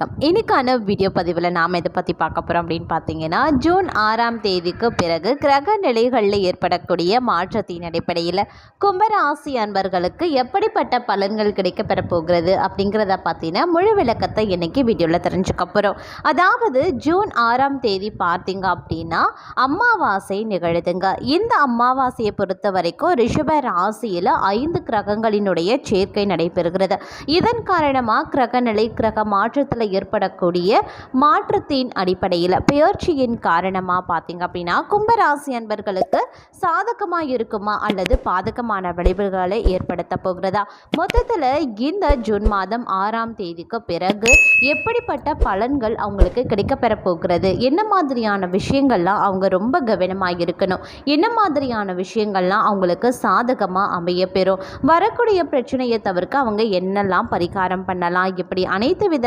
வணக்கம். இன்னைக்கான வீடியோ பதிவில் நாம் எதை பற்றி பார்க்க போகிறோம் அப்படின்னு பார்த்தீங்கன்னா ஜூன் ஆறாம் தேதிக்கு பிறகு கிரக நிலைகளில் ஏற்படக்கூடிய மாற்றத்தின் அடிப்படையில் கும்பராசி அன்பர்களுக்கு எப்படிப்பட்ட பலன்கள் கிடைக்கப்பெற போகிறது அப்படிங்கிறத பார்த்தீங்கன்னா முழு விளக்கத்தை இன்னைக்கு வீடியோவில் தெரிஞ்சுக்க போகிறோம் அதாவது ஜூன் ஆறாம் தேதி பார்த்தீங்க அப்படின்னா அமாவாசை நிகழுதுங்க. இந்த அமாவாசையை பொறுத்த வரைக்கும் ரிஷப ராசியில் ஐந்து கிரகங்களினுடைய சேர்க்கை நடைபெறுகிறது. இதன் காரணமாக கிரகநிலை கிரக மாற்றத்தில் ஏற்படக்கூடிய மாற்றத்தின் அடிப்படையில் பெயர்ச்சியின் காரணமாக பார்த்தீங்க அப்படின்னா கும்பராசி அன்பர்களுக்கு சாதகமாக இருக்குமா அல்லது பாதகமான விளைவுகளை ஏற்படுத்த போகிறதா? மொத்தத்தில் இந்த ஜூன் மாதம் ஆறாம் தேதிக்கு பிறகு எப்படிப்பட்ட பலன்கள் அவங்களுக்கு கிடைக்கப்பெற போகிறது? என்ன மாதிரியான விஷயங்கள்லாம் அவங்க ரொம்ப கவனமாக இருக்கணும்? என்ன மாதிரியான விஷயங்கள்லாம் அவங்களுக்கு சாதகமாக அமைய பெறும் வரக்கூடிய பிரச்சனையை தவிர்க்க அவங்க என்னெல்லாம் பரிகாரம் பண்ணலாம்? இப்படி அனைத்து வித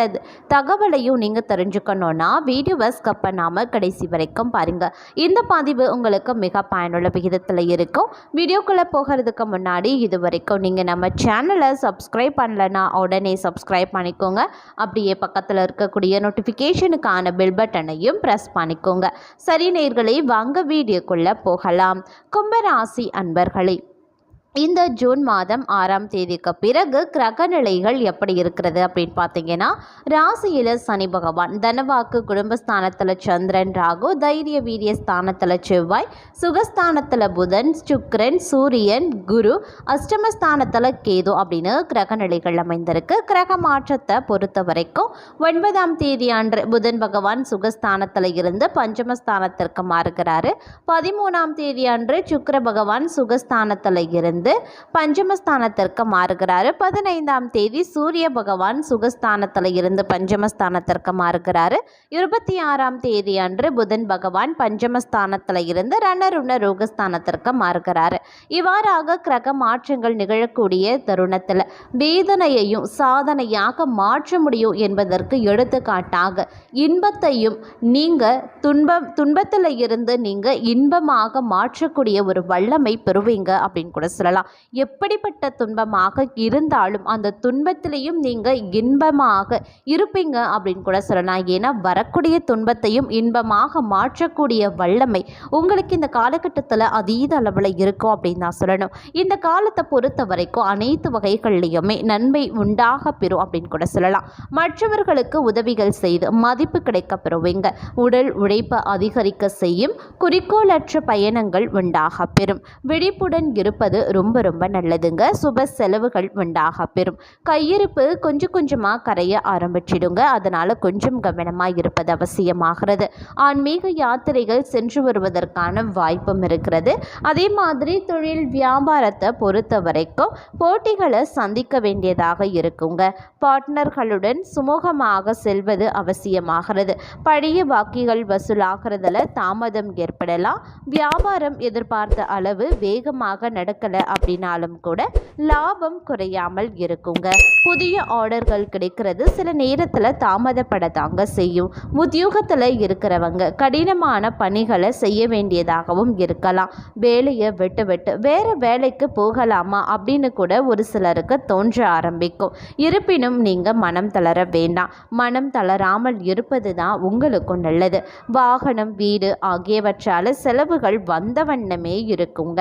தகவலையும் நீங்கள் தெரிஞ்சுக்கணுன்னா வீடியோவை ஸ்கப் பண்ணாமல் கடைசி வரைக்கும் பாருங்கள் இந்த பதிவு உங்களுக்கு மிக பயனுள்ள விகிதத்தில் இருக்கும். வீடியோக்குள்ளே போகிறதுக்கு முன்னாடி இது வரைக்கும் நீங்கள் நம்ம சேனலை சப்ஸ்கிரைப் பண்ணலன்னா உடனே சப்ஸ்கிரைப் பண்ணிக்கோங்க. அப்படியே பக்கத்தில் இருக்கக்கூடிய நோட்டிஃபிகேஷனுக்கான பெல் பட்டனையும் ப்ரெஸ் பண்ணிக்கோங்க. சரி நேர்களை வாங்க வீடியோக்குள்ளே போகலாம். கும்பராசி அன்பர்களே இந்த ஜூன் மாதம் ஆறாம் தேதிக்கு பிறகு கிரக நிலைகள் எப்படி இருக்கிறது அப்படின்னு பார்த்தீங்கன்னா ராசியில் சனி பகவான் தனவாக்கு குடும்பஸ்தானத்தில் சந்திரன் ராகு தைரிய வீரிய ஸ்தானத்தில் செவ்வாய் சுகஸ்தானத்தில் புதன் சுக்ரன் சூரியன் குரு அஷ்டமஸ்தானத்தில் கேது அப்படின்னு கிரக நிலைகள் அமைந்திருக்கு. கிரக மாற்றத்தை பொறுத்த வரைக்கும் ஒன்பதாம் தேதி அன்று புதன் பகவான் சுகஸ்தானத்தில் இருந்து பஞ்சமஸ்தானத்திற்கு மாறுகிறாரு. பதிமூணாம் தேதி அன்று சுக்கர பகவான் சுகஸ்தானத்தில் இருந்து பஞ்சமஸ்தானத்திற்கு மாறுகிறாரு. பதினைந்தாம் தேதி சூரிய பகவான் சுகஸ்தானத்தில் இருந்து பஞ்சமஸ்தானத்திற்கு மாறுகிறாரு. இருபத்தி ஆறாம் தேதி அன்று புதன் பகவான் பஞ்சமஸ்தானத்தில் இருந்து ரணருண ரோகஸ்தானத்திற்கு மாறுகிறாரு. இவ்வாறாக கிரக மாற்றங்கள் நிகழக்கூடிய தருணத்தில் வேதனையையும் சாதனையாக மாற்ற முடியும் என்பதற்கு எடுத்துக்காட்டாக இன்பத்தையும் நீங்கள் துன்பம் துன்பத்தில் இருந்து நீங்கள் இன்பமாக மாற்றக்கூடிய ஒரு வல்லமை பெறுவீங்க அப்படின்னு கூட சொல்லலாம். எப்படிப்பட்ட துன்பமாக இருந்தாலும் அந்த துன்பத்திலையும் நீங்கள் இன்பமாக இருப்பீங்க அப்படின்னு கூட சொல்லலாம். ஏன்னா வரக்கூடிய துன்பத்தையும் இன்பமாக மாற்றக்கூடிய வல்லமை உங்களுக்கு இந்த காலகட்டத்தில் அதீத அளவில் இருக்கும் அப்படின்னு தான் சொல்லணும். இந்த காலத்தை பொறுத்த வரைக்கும் அனைத்து வகைகள்லையுமே நன்மை உண்டாக பெறும் அப்படின்னு கூட சொல்லலாம். மற்றவர்களுக்கு உதவிகள் செய்து மதிப்பு கிடைக்க பெறுவீங்க. உடல் உழைப்பு அதிகரிக்க செய்யும் குறிக்கோளற்ற பயணங்கள் உண்டாக பெறும். விழிப்புடன் இருப்பது ரொம்ப ரொம்ப நல்லதுங்க. சுப செலவுகள் உண்டாக பெறும். கையிருப்பு கொஞ்சம் கொஞ்சமாக கரைய ஆரம்பிச்சிடுங்க. அதனால் கொஞ்சம் கவனமாக இருப்பது அவசியமாகிறது. ஆன்மீக யாத்திரைகள் சென்று வருவதற்கான வாய்ப்பும் இருக்கிறது. அதே மாதிரி தொழில் வியாபாரத்தை பொறுத்த வரைக்கும் போட்டிகளை சந்திக்க வேண்டியதாக இருக்குங்க. பார்ட்னர்களுடன் சுமூகமாக செல்வது அவசியமாகிறது. பழைய பாக்கிகள் வசூலாகிறதுல தாமதம் ஏற்படலாம். வியாபாரம் எதிர்பார்த்த அளவு வேகமாக நடக்கலை அப்படின்னாலும் கூட லாபம் குறையாமல் இருக்குங்க. புதிய ஆர்டர்கள் கிடைக்கிறது சில நேரத்தில் தாமதப்படத்தாங்க செய்யும். உத்தியோகத்தில் இருக்கிறவங்க கடினமான பணிகளை செய்ய வேண்டியதாகவும் இருக்கலாம். வேலையை விட்டு விட்டு வேறு வேலைக்கு போகலாமா அப்படின்னு கூட ஒரு சிலருக்கு தோன்ற ஆரம்பிக்கும். இருப்பினும் நீங்கள் மனம் தளர வேண்டாம். மனம் தளராமல் இருப்பது தான் உங்களுக்கும் நல்லது. வாகனம் வீடு ஆகியவற்றால் செலவுகள் வந்த வண்ணமே இருக்குங்க.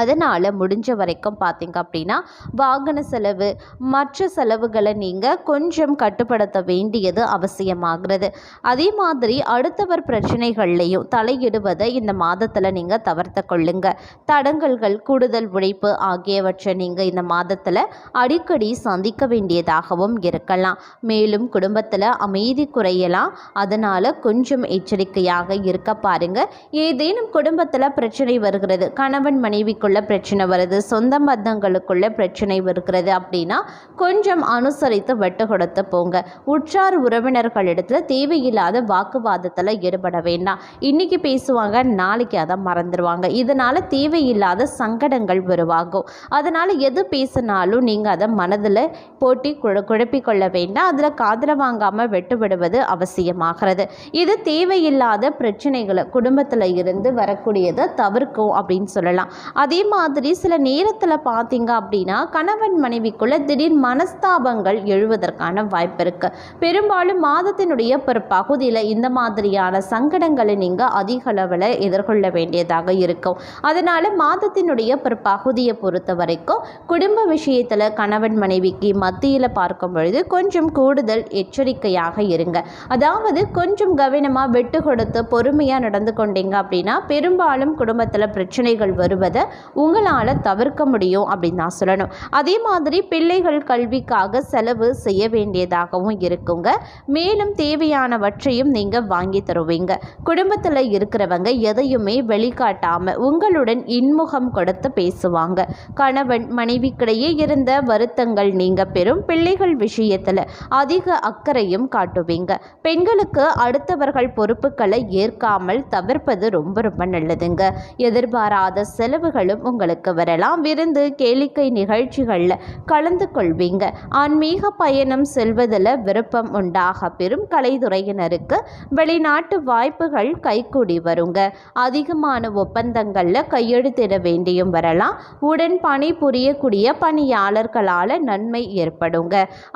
அதனால் முடிஞ்ச வரைக்கும் பார்த்தீங்க அப்படின்னா வாகன செலவு மற்ற செலவுகளை நீங்கள் கொஞ்சம் கட்டுப்படுத்த வேண்டியது அவசியமாகிறது. அதே மாதிரி அடுத்தவர் பிரச்சனைகள்லையும் தலையிடுவதை இந்த மாதத்தில் நீங்கள் தவிர்த்து கொள்ளுங்க. தடங்கல்கள் கூடுதல் உழைப்பு ஆகியவற்றை நீங்கள் இந்த மாதத்தில் அடிக்கடி சந்திக்க வேண்டியதாகவும் இருக்கலாம். மேலும் குடும்பத்தில் அமைதி குறையலாம். அதனால் கொஞ்சம் எச்சரிக்கையாக இருக்க பாருங்க. ஏதேனும் குடும்பத்தில் பிரச்சனை வருகிறது கணவன் மனைவி வீட்டுக்குள்ளே பிரச்சனை வருது சொந்த பந்தங்களுக்குள்ளே பிரச்சனை வருகிறது அப்படின்னா கொஞ்சம் அனுசரித்து வெட்டு கொடுத்து போங்க. உற்றார் உறவினர்களிடத்தில் தேவையில்லாத வாக்குவாதத்தில் ஈடுபட வேண்டாம். இன்னைக்கு பேசுவாங்க நாளைக்கு அதை மறந்துடுவாங்க இதனால் தேவையில்லாத சங்கடங்கள் உருவாகும். அதனால் எது பேசினாலும் நீங்கள் அதை மனதில் போட்டி குழ குழப்பிக்கொள்ள வேண்டாம். அதில் காதில் வாங்காமல் வெட்டு விடுவது அவசியமாகிறது. இது தேவையில்லாத பிரச்சனைகளை குடும்பத்தில் இருந்து வரக்கூடியதை தவிர்க்கும் அப்படின்னு சொல்லலாம். அதே அதே மாதிரி சில நேரத்தில் பார்த்தீங்க அப்படின்னா கணவன் மனைவிக்குள்ள திடீர் மனஸ்தாபங்கள் எழுவதற்கான வாய்ப்பு இருக்குது பெரும்பாலும் மாதத்தினுடைய ஒரு பகுதியில் இந்த மாதிரியான சங்கடங்களை நீங்கள் அதிக அளவில் எதிர்கொள்ள வேண்டியதாக இருக்கும். அதனால் மாதத்தினுடைய ஒரு பகுதியை பொறுத்த வரைக்கும் குடும்ப விஷயத்தில் கணவன் மனைவிக்கு மத்தியில் பார்க்கும் பொழுது கொஞ்சம் கூடுதல் எச்சரிக்கையாக இருங்க. அதாவது கொஞ்சம் கவனமாக விட்டு கொடுத்து பொறுமையாக நடந்து கொண்டீங்க அப்படின்னா பெரும்பாலும் குடும்பத்தில் பிரச்சனைகள் வருவதை உங்களால் தவிர்க்க முடியும் அப்படின்னு தான் சொல்லணும். அதே மாதிரி பிள்ளைகள் கல்விக்காக செலவு செய்ய வேண்டியதாகவும் இருக்குங்க. மேலும் தேவையானவற்றையும் நீங்கள் வாங்கி தருவீங்க. குடும்பத்தில் இருக்கிறவங்க எதையுமே வெளிக்காட்டாமல் உங்களுடன் இன்முகம் கொடுத்து பேசுவாங்க. கணவன் மனைவிக்கிடையே இருந்த வருத்தங்கள் நீங்க பெறும் பிள்ளைகள் விஷயத்தில் அதிக அக்கறையும் காட்டுவீங்க. பெண்களுக்கு அடுத்தவர்கள் பொறுப்புகளை ஏற்காமல் தவிர்ப்பது ரொம்ப ரொம்ப நல்லதுங்க. எதிர்பாராத செலவுகள் செலவுகளும் உங்களுக்கு வரலாம். விருந்து கேளிக்கை நிகழ்ச்சிகளில் கலந்து கொள்வீங்க. ஆன்மீக பயணம் செல்வதில் விருப்பம் உண்டாக பெறும் கலைத்துறையினருக்கு வெளிநாட்டு வாய்ப்புகள் கைகூடி வருங்க. அதிகமான ஒப்பந்தங்களில் கையெழுத்திட வேண்டியும் வரலாம். உடன் பணி புரியக்கூடிய பணியாளர்களால் நன்மை ஏற்படுங்க.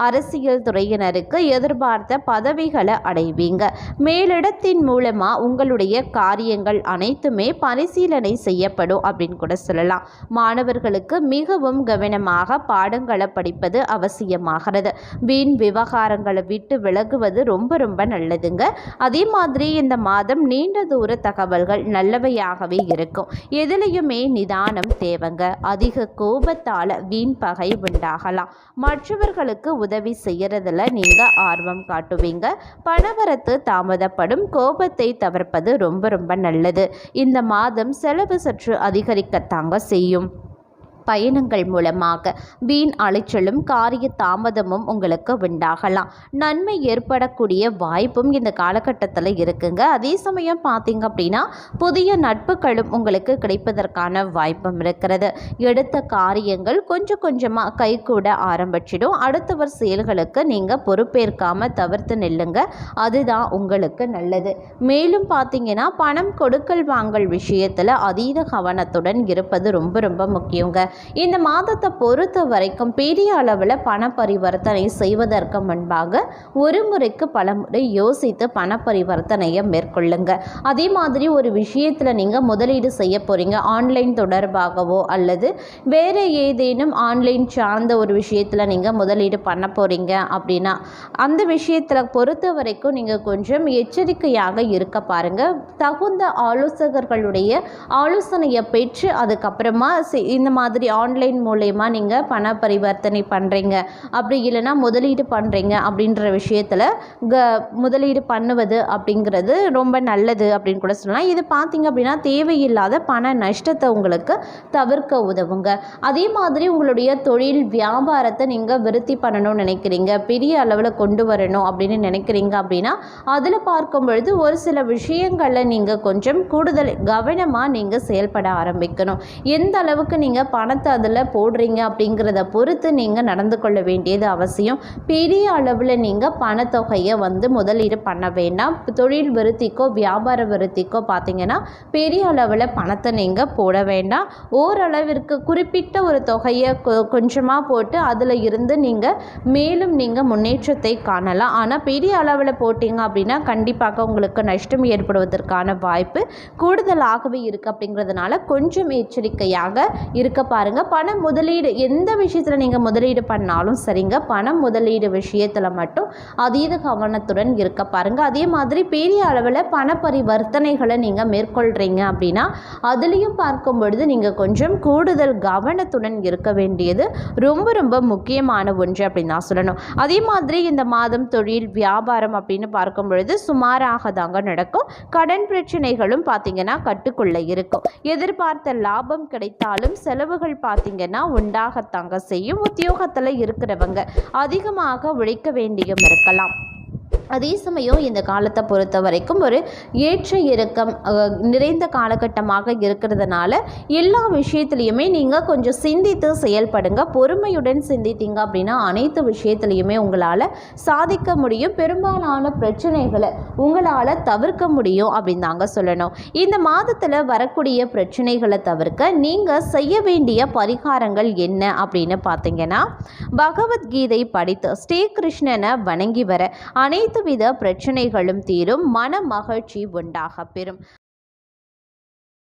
அரசியல் துறையினருக்கு எதிர்பார்த்த பதவிகளை அடைவீங்க. மேலிடத்தின் மூலமாக உங்களுடைய காரியங்கள் அனைத்துமே பரிசீலனை செய்யப்படும் அப்படின்னு கூட சொல்லலாம். மாணவர்களுக்கு மிகவும் கவனமாக பாடங்களை படிப்பது அவசியமாகிறது. வீண் விவகாரங்களை விட்டு விலகுவது ரொம்ப ரொம்ப நல்லதுங்க. அதே மாதிரி இந்த மாதம் நீண்ட தூர தகவல்கள் நல்லவையாகவே இருக்கும். எதுலேயுமே நிதானம் தேவைங்க. அதிக கோபத்தால் வீண் பகை உண்டாகலாம். மற்றவர்களுக்கு உதவி செய்யறதுல நீங்கள் ஆர்வம் காட்டுவீங்க. பணவரத்து தாமதப்படும். கோபத்தை தவிர்ப்பது ரொம்ப ரொம்ப நல்லது. இந்த மாதம் செலவு சற்று அதிகரிக்க தாங்க செய்யும். பயணங்கள் மூலமாக வீண் அலைச்சலும் காரிய தாமதமும் உங்களுக்கு உண்டாகலாம். நன்மை ஏற்படக்கூடிய வாய்ப்பும் இந்த காலகட்டத்தில் இருக்குங்க. அதே சமயம் பார்த்தீங்க அப்படின்னா புதிய நட்புகளும் உங்களுக்கு கிடைப்பதற்கான வாய்ப்பும் இருக்கிறது. எடுத்த காரியங்கள் கொஞ்சம் கொஞ்சமாக கைகூட ஆரம்பிச்சிடும். அடுத்தவர் செயல்களுக்கு நீங்கள் பொறுப்பேற்காம தவிர்த்து நில்லுங்க. அதுதான் உங்களுக்கு நல்லது. மேலும் பார்த்தீங்கன்னா பணம் கொடுக்கல் வாங்கல் விஷயத்தில் அதீத கவனத்துடன் இருப்பது ரொம்ப ரொம்ப முக்கியங்க. இந்த மாதத்தை பொறுத்த வரைக்கும் பெரிய அளவில் பண பரிவர்த்தனை செய்வதற்கு முன்பாக ஒரு முறைக்கு பல முறை யோசித்து பண பரிவர்த்தனையை மேற்கொள்ளுங்க. அதே மாதிரி ஒரு விஷயத்தில் நீங்கள் முதலீடு செய்ய போகிறீங்க ஆன்லைன் தொடர்பாகவோ அல்லது வேறு ஏதேனும் ஆன்லைன் சார்ந்த ஒரு விஷயத்தில் நீங்கள் முதலீடு பண்ண போகிறீங்க அப்படின்னா அந்த விஷயத்தில் பொறுத்த வரைக்கும் நீங்கள் கொஞ்சம் எச்சரிக்கையாக இருக்க பாருங்கள் தகுந்த ஆலோசகர்களுடைய ஆலோசனையை பெற்று அதுக்கப்புறமா இந்த மாதிரி ஆன்லைன் மூலயமா நீங்கள் பண பரிவர்த்தனை பண்ணுறீங்க அப்படி இல்லைன்னா முதலீடு பண்ணுறீங்க அப்படின்ற விஷயத்தில் க முதலீடு பண்ணுவது அப்படிங்கிறது ரொம்ப நல்லது அப்படின்னு கூட சொல்லலாம். இது பார்த்தீங்க அப்படின்னா தேவையில்லாத பண நஷ்டத்தை உங்களுக்கு தவிர்க்க உதவுங்க. அதே மாதிரி உங்களுடைய தொழில் வியாபாரத்தை நீங்கள் விருத்தி பண்ணணும்னு நினைக்கிறீங்க. பெரிய அளவில் கொண்டு வரணும் அப்படின்னு நினைக்கிறீங்க அப்படின்னா அதில் பார்க்கும் பொழுது ஒரு சில விஷயங்களில் நீங்கள் கொஞ்சம் கூடுதல் கவனமாக நீங்கள் செயல்பட ஆரம்பிக்கணும். எந்த அளவுக்கு நீங்கள் பணத்தை அதில் போடுறீங்க அப்படிங்கிறத பொறுத்து நீங்கள் நடந்து கொள்ள வேண்டியது அவசியம். பெரிய அளவில் நீங்கள் பணத்தொகையை வந்து முதலீடு பண்ண வேண்டாம். தொழில் விருத்திக்கோ வியாபார விருத்திக்கோ பார்த்தீங்கன்னா பெரிய அளவில் பணத்தை நீங்கள் போட வேண்டாம். ஓரளவிற்கு குறிப்பிட்ட ஒரு தொகையை கொ- கொஞ்சமாக போட்டு அதில் இருந்து நீங்கள் மேலும் நீங்கள் முன்னேற்றத்தை காணலாம். ஆனால் பெரிய அளவில் போட்டிங்க அப்படின்னா கண்டிப்பாக உங்களுக்கு நஷ்டம் ஏற்படுவதற்கான வாய்ப்பு கூடுதலாகவே இருக்குது அப்படிங்கிறதுனால கொஞ்சம் எச்சரிக்கையாக இருக்க பாருங்க. பணம் முதலீடு எந்த விஷயத்தில் நீங்கள் முதலீடு பண்ணாலும் சரிங்க. பணம் முதலீடு விஷயத்தில் மட்டும் அதீத கவனத்துடன் இருக்க பாருங்க. அதே மாதிரி பெரிய அளவில் பண பரிவர்த்தனைகளை நீங்கள் மேற்கொள்கிறீங்க அப்படின்னா அதுலேயும் பார்க்கும் பொழுது நீங்கள் கொஞ்சம் கூடுதல் கவனத்துடன் இருக்க வேண்டியது ரொம்ப ரொம்ப முக்கியமான ஒன்று அப்படின்னு தான் சொல்லணும். அதே மாதிரி இந்த மாதம் தொழில் வியாபாரம் அப்படின்னு பார்க்கும் பொழுது சுமாராக தாங்க நடக்கும். கடன் பிரச்சனைகளும் பார்த்தீங்கன்னா கட்டுக்குள்ளே இருக்கும். எதிர்பார்த்த லாபம் கிடைத்தாலும் செலவுகள் பார்த்தீங்கன்னா உண்டாகத்தாங்க. செய்யும் உத்தியோகத்தில் இருக்கிறவங்க அதிகமாக உழைக்க வேண்டியும் இருக்கலாம். அதே சமயம் இந்த காலத்தை பொறுத்த வரைக்கும் ஒரு ஏற்ற இறக்கம் நிறைந்த காலகட்டமாக இருக்கிறதுனால எல்லா விஷயத்துலையுமே நீங்கள் கொஞ்சம் சிந்தித்து செயல்படுங்க பொறுமையுடன் சிந்தித்தீங்க அப்படின்னா அனைத்து விஷயத்துலையுமே உங்களால் சாதிக்க முடியும் பெரும்பாலான பிரச்சனைகளை உங்களால் தவிர்க்க முடியும் அப்படின்னு தாங்க சொல்லணும். இந்த மாதத்தில் வரக்கூடிய பிரச்சனைகளை தவிர்க்க நீங்கள் செய்ய வேண்டிய பரிகாரங்கள் என்ன அப்படின்னு பார்த்தீங்கன்னா பகவத்கீதை படித்து ஸ்ரீகிருஷ்ணனை வணங்கி வர அனைத்து வித பிரச்சனைகளும் தீரும் மன மகிழ்ச்சி உண்டாக பெறும்.